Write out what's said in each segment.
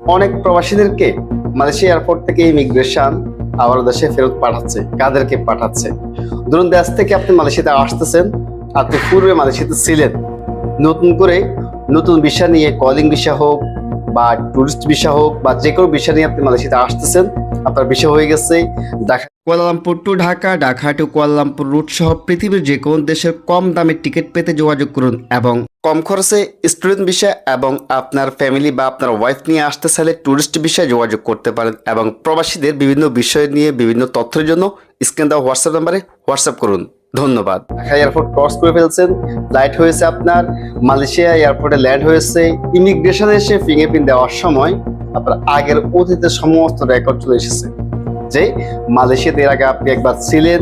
অনেক প্রবাসীদেরকে Malaysia airport থেকে ইমিগ্রেশন আবার দেশে ফেরত পাঠাচ্ছে, কাদেরকে পাঠাচ্ছে। ধরুন দেশ থেকে আপনি মালয়েশিয়াতে আসতেছেন, আপনি পূর্বে মালয়েশিয়াতে ছিলেন। নতুন করে নতুন বিষয় নিয়ে কলিং বিষয় হোক বা টুরিস্ট বিষয় হোক বা যে কোনো বিষয় নিয়ে আপনি মালয়েশিয়াতে আসতেছেন, আপনার বিষয় হয়ে গেছে Dhaka Kuala Lumpur to Dhaka Dhaka to Kuala Lumpur route সহ পৃথিবীর যে কোনো দেশের কম দামে টিকিট পেতে যোগাযোগ করুন এবং কম খরচে স্টুডেন্ট ভিসা এবং আপনার ফ্যামিলি বা আপনার ওয়াইফ নিয়ে আসতে চাইলে ট্যুরিস্ট বিষয়ে যোগাযোগ করতে পারেন এবং প্রবাসীদের বিভিন্ন বিষয় নিয়ে বিভিন্ন তথ্যের জন্য স্ক্রিন দেওয়া হোয়াটসঅ্যাপ নাম্বারে হোয়াটসঅ্যাপ করুন। ধন্যবাদ। ঢাকা এয়ারপোর্ট ক্রস করে ফেলছেন। ফ্লাইট হয়েছে আপনার মালয়েশিয়া এয়ারপোর্টে ল্যান্ড হয়েছে। ইমিগ্রেশনে এসে ফিঙ্গারপ্রিন্ট দেওয়ার সময় আপনার আগের অতীতের সমস্ত রেকর্ড চলে এসেছে। যে মালয়েশিয়াতে এর আগে আপনি একবার ছিলেন,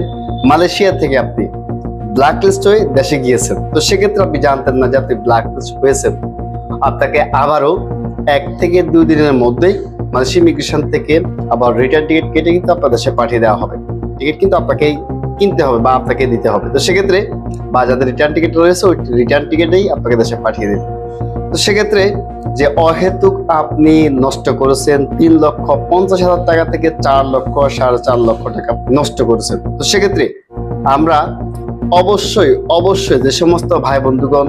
মালয়েশিয়া থেকে আপনি ব্ল্যাক লিস্ট হয়ে দেশে গিয়েছেন। তো সেক্ষেত্রে আপনি জানতেন না যে আপনি ব্ল্যাক লিস্ট হয়েছেন। আপনাকে আবারও এক থেকে দুই দিনের মধ্যেই মালয়েশিয়া ইমিগ্রেশন থেকে আবার রিটার্ন টিকিট কেটে কিন্তু আপনার দেশে পাঠিয়ে দেওয়া হবে। টিকিট কিন্তু আপনাকেই কিনতে হবে বা আপনাকে দিতে হবে। তো সেক্ষেত্রে বা যাদের রিটার্ন টিকিট রয়েছে, ওই রিটার্ন টিকিটেই আপনাকে দেশে পাঠিয়ে দেবে। তো সেক্ষেত্রে যে অহেতুক আপনি নষ্ট করেছেন, তিন লক্ষ পঞ্চাশ হাজার টাকা থেকে চার লক্ষ, সাড়ে চার লক্ষ টাকা নষ্ট করেছেন। তো সেক্ষেত্রে আমরা অবশ্যই অবশ্যই যে সমস্ত ভাই বন্ধুগণ,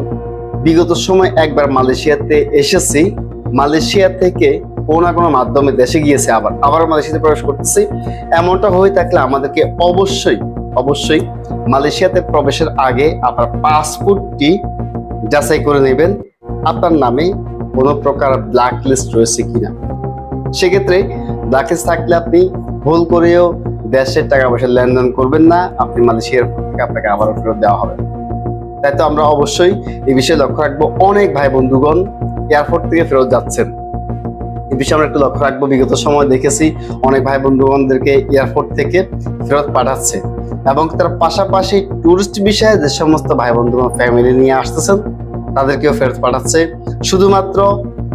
বিগত সময় একবার মালয়েশিয়াতে এসেছি। মালয়েশিয়া থেকে কোনো না কোনো মাধ্যমে দেশে গিয়েছে আবার। আবার মালয়েশিয়াতে প্রবেশ করতেছি। এমনটা হয়ে থাকলে আমাদেরকে অবশ্যই অবশ্যই মালয়েশিয়াতে প্রবেশের আগে আপনার পাসপোর্টটি যাচাই করে নেবেন। আপনার নামে কোনো প্রকার ব্ল্যাক লিস্ট রয়েছে কিনা। সেক্ষেত্রে ব্ল্যাক লিস্ট থাকলে আপনি ভুল করেও দেশের টাকা পয়সা লেনদেন করবেন না, আপনি মালয়েশিয়ার থেকে আপনাকে আবারও ফেরত দেওয়া হবে। তাই তো আমরা অবশ্যই এই বিষয়ে লক্ষ্য রাখব। অনেক ভাই বন্ধুগণ এয়ারপোর্ট থেকে ফেরত যাচ্ছেন। এই বিষয়ে আমরা একটু লক্ষ্য রাখব। বিগত সময় দেখেছি অনেক ভাই বন্ধুগণদেরকে এয়ারপোর্ট থেকে ফেরত পাঠাচ্ছে এবং তার পাশাপাশি টুরিস্ট বিষয়ে যে সমস্ত ভাই বন্ধুগণ ফ্যামিলি নিয়ে আসতেছেন তাদেরকেও ফেরত পাঠাচ্ছে। শুধুমাত্র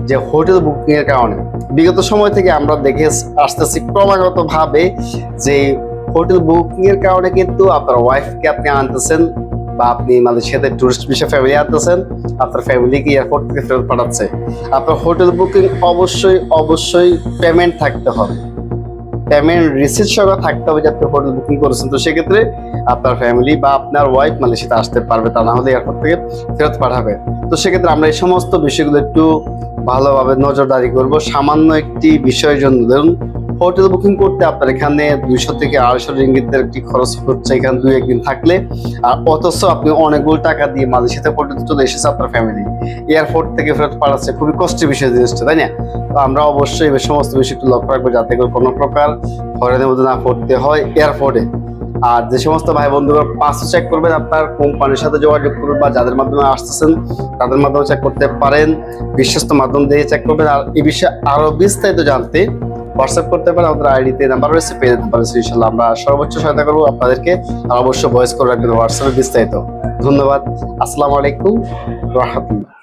যে হোটেল বুকিং এর কারণে। বিগত সময় থেকে আমরা দেখে আসতেছি ক্রমাগত ভাবে যে হোটেল বুকিং এর কারণে কিন্তু আপনার ওয়াইফকে আপনি আনতেছেন বা আপনি মানে মালয়েশিয়াতে টুরিস্ট বিষয়ে ফ্যামিলি আনতেছেন, আপনার ফ্যামিলিকে এয়ারপোর্ট থেকে ফেরত পাঠাচ্ছে। আপনার হোটেল বুকিং অবশ্যই অবশ্যই পেমেন্ট থাকতে হবে। পেমেন্ট রিসিট সহ থাকতে হবে যে আপনি হোটেল বুকিং করেছেন। তো সেক্ষেত্রে আপনার ফ্যামিলি বা আপনার ওয়াইফ মালয়েশিয়াতে আসতে পারবে, তা না হলে এয়ারপোর্ট থেকে ফেরত পাঠাবে। তো সেক্ষেত্রে আমরা এই সমস্ত বিষয়গুলো একটু ভালোভাবে নজরদারি করব। সামান্য একটি বিষয়ের জন্য ধরুন, হোটেল বুকিং করতে আপনার এখানে দুইশো থেকে আড়াইশো রিঙ্গিতের একটি খরচ হচ্ছে এখানে দুই একদিন থাকলে। আর অথচ আপনি অনেকগুলো টাকা দিয়ে মালয়েশিয়াতে পর্যন্ত চলে এসেছে আপনার ফ্যামিলি এয়ারপোর্ট থেকে ফেরত পাঠাচ্ছে, খুবই কষ্টের বিষয় জিনিসটা, তাই না? আমরা অবশ্যই সমস্ত বিষয় একটু লক্ষ্য রাখব যাতে করে কোনো প্রকার হয়রানির মধ্যে না পড়তে হয় এয়ারপোর্টে। আর যে সমস্ত ভাই বন্ধুরা পাঁচও চেক করবেন, আপনার কোম্পানির সাথে যোগাযোগ করুন বা যাদের মাধ্যমে আসতেছেন, তাদের মাধ্যমে চেক করতে পারেন। বিশ্বস্ত মাধ্যম দিয়ে চেক করবেন। আর এই বিষয়ে আরও বিস্তারিত জানতে হোয়াটসঅ্যাপ করতে পারেন। আমাদের আইডিতে নাম্বার রয়েছে, পেয়ে যেতে পারেন। ইনশাল্লাহ আমরা সর্বোচ্চ সহায়তা করব আপনাদেরকে। আর অবশ্যই ভয়েস করে রাখবেন হোয়াটসঅ্যাপে বিস্তারিত। ধন্যবাদ। আসসালামু আলাইকুম। রহমতুল্লাহ।